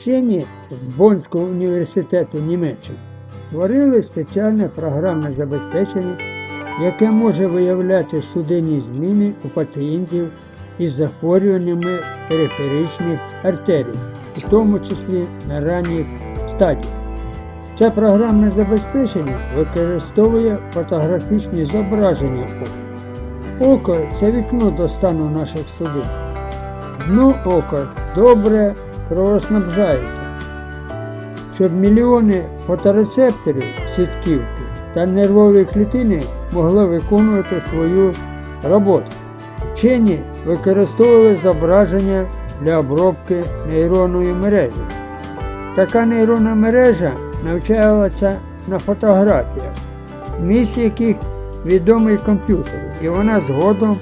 Вчені з Боннського університету Німеччини створили спеціальне програмне забезпечення, яке може виявляти судинні зміни у пацієнтів із захворюваннями периферичних артерій, у тому числі на ранніх стадіях. Це програмне забезпечення використовує фотографічні зображення ока. Око це вікно до стану наших судин. Дно ока добре кровоснабжається. Щоб мільйони фоторецепторів сітківки та нервові клітини могли виконувати свою роботу. Вчені використовували зображення для обробки нейронної мережі. Така нейронна мережа навчалася на фотографіях, вміст яких відомий комп'ютер, і вона згодом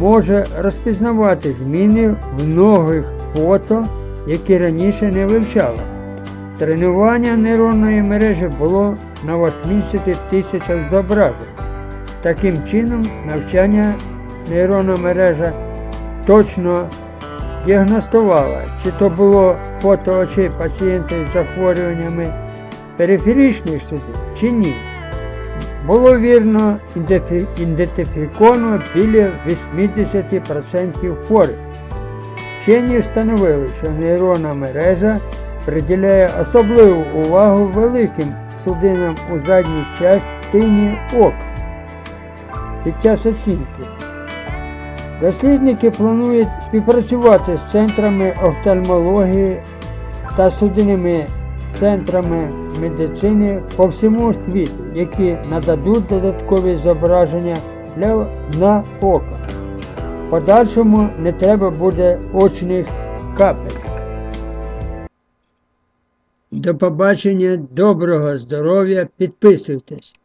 може розпізнавати зміни в многих фото, які раніше не вивчала. Тренування нейронної мережі було на 80 тисячах зображень. Таким чином, навчання нейронна мережа точно діагностувала, чи то було фото очей пацієнта із захворюваннями периферичних судин, чи ні. Було вірно ідентифіковано біля 80% хворих. Вчені встановили, що нейронна мережа приділяє особливу увагу великим судинам у задній частині ока під час оцінки. Дослідники планують співпрацювати з центрами офтальмології та судинними центрами медицини по всьому світу, які нададуть додаткові зображення для на око. Подальшому не треба буде очних капель. До побачення, доброго здоров'я, підписуйтесь.